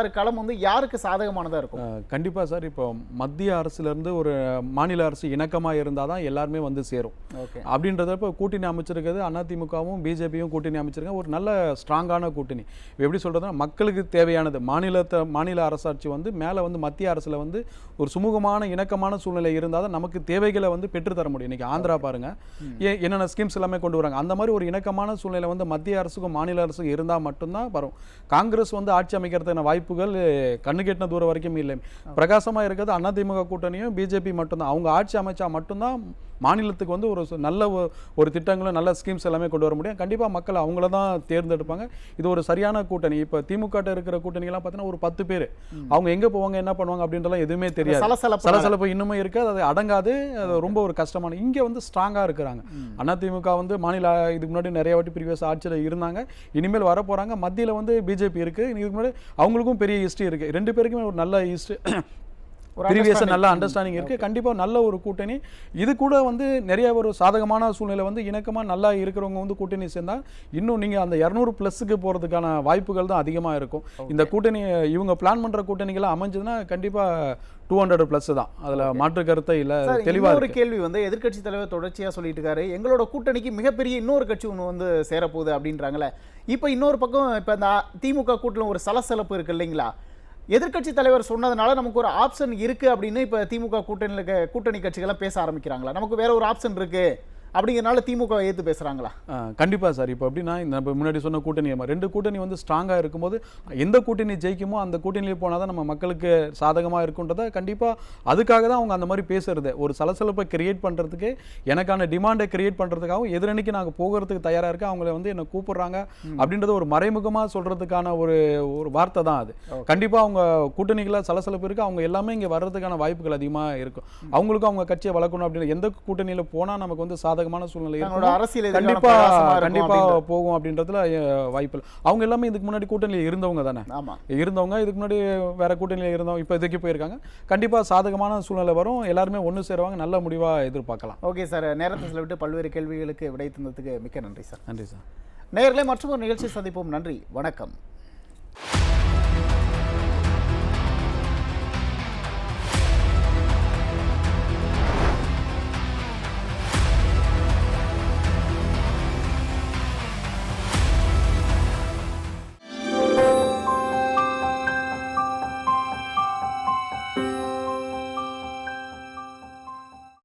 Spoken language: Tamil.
ஆறு களம் வந்து யாருக்கு சாதகமானதா இருக்கும்? கண்டிப்பாக சார். இப்போ மத்திய அரசுலேருந்து ஒரு மாநில அரசு இணக்கமாக இருந்தால் தான் எல்லாருமே வந்து சேரும். ஓகே. அப்படின்றத இப்போ கூட்டணி அமைச்சிருக்கிறது அதிமுகவும் பிஜேபியும் கூட்டணி அமைச்சிருக்காங்க. ஒரு நல்ல ஸ்ட்ராங்கான கூட்டணி. எப்படி சொல்கிறதுனா மக்களுக்கு தேவையானது மாநிலத்தை மாநில அரசாட்சி வந்து மேலே வந்து மத்திய அரசில் வந்து ஒரு சுமூகமான இணக்கமான சூழ்நிலை இருந்தால் தான் நமக்கு தேவைகளை வந்து பெற்றுத்தர முடியும். இன்னைக்கு ஆந்திரா பாருங்க. ஏ என்னென்ன ஸ்கீம்ஸ் எல்லாமே கொண்டு வராங்க. அந்த மாதிரி ஒரு இணக்கமான சூழ்நிலை வந்து மத்திய அரசுக்கும் மாநில அரசுக்கும் இருந்தால் மட்டும்தான் வரும். காங்கிரஸ் வந்து ஆட்சி அமைக்கிறதுக்கான வாய்ப்புகள் கண்ணு கெட்டின தூரம் வரைக்கும் இல்லை. பிரகாசமாக இருக்கிறது அதிமுக கூட்டணியும் பிஜேபி மட்டும்தான். அவங்க ஆட்சி அமைச்சா மட்டும்தான் மாநிலத்துக்கு வந்து ஒரு நல்ல ஒரு திட்டங்களும் நல்ல ஸ்கீம்ஸ் எல்லாமே கொண்டு வர முடியும். கண்டிப்பாக மக்கள் அவங்கள தான் தேர்ந்தெடுப்பாங்க. இது ஒரு சரியான கூட்டணி. இப்போ திமுக இருக்கிற கூட்டணிகள்லாம் பார்த்தீங்கன்னா ஒரு பத்து பேர். அவங்க எங்கே போவாங்க என்ன பண்ணுவாங்க அப்படின்றலாம் எதுவுமே தெரியாது. சலசலப்பு இன்னுமே இருக்கு. அது அடங்காது. அது ரொம்ப ஒரு கஷ்டமான இங்கே வந்து ஸ்ட்ராங்காக இருக்கிறாங்க. அதிமுக வந்து மாநில இதுக்கு முன்னாடி நிறைய வாட்டி ப்ரீவியஸ் ஆட்சியில் இருந்தாங்க. இனிமேல் வர போகிறாங்க மத்தியில் வந்து பிஜேபி இருக்குது இதுக்கு முன்னாடி அவங்களுக்கும் பெரிய ஹிஸ்ட்ரி இருக்குது ரெண்டு பேருக்குமே ஒரு நல்ல ஹிஸ்ட்ரி ஒரு ப்ரீவியஸ் understanding. நல்ல அண்டர்ஸ்டாண்டிங் இருக்கு. கண்டிப்பா நல்ல ஒரு கூட்டணி. இது கூட வந்து நிறைய ஒரு சாதகமான சூழ்நிலை வந்து இணக்கமா நல்லா இருக்கிறவங்க வந்து கூட்டணி சேர்ந்தா இன்னும் நீங்க அந்த இரநூறு பிளஸ்க்கு போறதுக்கான வாய்ப்புகள் தான் அதிகமா இருக்கும். இந்த கூட்டணி இவங்க பிளான் பண்ற கூட்டணிகள் அமைஞ்சதுன்னா கண்டிப்பா டூ ஹண்ட்ரட் பிளஸ் தான். அதுல மாற்று கருத்தே இல்ல. சார் தெளிவா இன்னொரு இருக்கு. கேள்வி வந்து எதிர்க்கட்சி தலைவர் தொடர்ச்சியா சொல்லிட்டு இருக்காரு. எங்களோட கூட்டணிக்கு மிகப்பெரிய இன்னொரு கட்சி ஒன்று வந்து சேரப்போகுது அப்படின்றாங்களே இப்போ இன்னொரு பக்கம் இப்போ இந்த திமுக கூட்டில் ஒரு சலசலப்பு இருக்கு இல்லைங்களா? எதிர்க்கட்சி தலைவர் சொன்னதுனால நமக்கு ஒரு ஆப்ஷன் இருக்கு அப்படின்னு இப்போ திமுக கூட்டணியில் கூட்டணி கட்சிகள்லாம் பேச ஆரம்பிக்கிறாங்களா? நமக்கு வேற ஒரு ஆப்ஷன் இருக்கு. அப்படிங்கிறனால திமுக ஏத்து பேசுறாங்களா? ஆ, கண்டிப்பா சார். இப்போ எப்படின்னா இந்த நம்ம முன்னாடி சொன்ன கூட்டணி ரெண்டு கூட்டணி வந்து ஸ்ட்ராங்கா இருக்கும்போது எந்த கூட்டணி ஜெயிக்குமோ அந்த கூட்டணியில் போனால் தான் நம்ம மக்களுக்கு சாதகமா இருக்குன்றத கண்டிப்பா அதுக்காக தான் அவங்க அந்த மாதிரி பேசுறது. ஒரு சலசலப்பை கிரியேட் பண்றதுக்கு எனக்கான டிமாண்டை கிரியேட் பண்றதுக்காகவும் எதிரணிக்கு நாங்க போகிறதுக்கு தயாரா இருக்க அவங்கள வந்து என்ன கூப்பிடுறாங்க அப்படின்றது ஒரு மறைமுகமா சொல்றதுக்கான ஒரு ஒரு வார்த்தை தான் அது. கண்டிப்பா அவங்க கூட்டணிகள சலசலப்பு இருக்கு. அவங்க எல்லாமே இங்க வர்றதுக்கான வாய்ப்புகள் அதிகமா இருக்கும். அவங்களுக்கும் அவங்க கட்சியை வளர்க்கணும் அப்படின்னு எந்த கூட்டணியில போனா நமக்கு வந்து சாதகமான சூழ்நிலை அரசியல் கண்டிப்பா கண்டிப்பா. போகும் அப்படின்றதுல வாய்ப்பு இல்லை. அவங்க எல்லாமே இதுக்கு முன்னாடி கூட்டணியில் இருந்தவங்க தானே? ஆமா. இருந்தவங்க இதுக்கு முன்னாடி வேற கூட்டணியில் இருந்தவங்க இப்போ இதுக்கு போயிருக்காங்க. கண்டிப்பா சாதகமான சூழ்நிலை வரும். எல்லாருமே ஒன்று சேருவாங்க நல்ல முடிவா எதிர்பார்க்கலாம். ஓகே சார் நேரத்தை செலவிட்டு பல்வேறு கேள்விகளுக்கு விடை தந்ததுக்கு மிக்க நன்றி சார். நன்றி சார். நேயர்களே மற்றும் ஒரு நிகழ்ச்சி சந்திப்போம். நன்றி. வணக்கம்.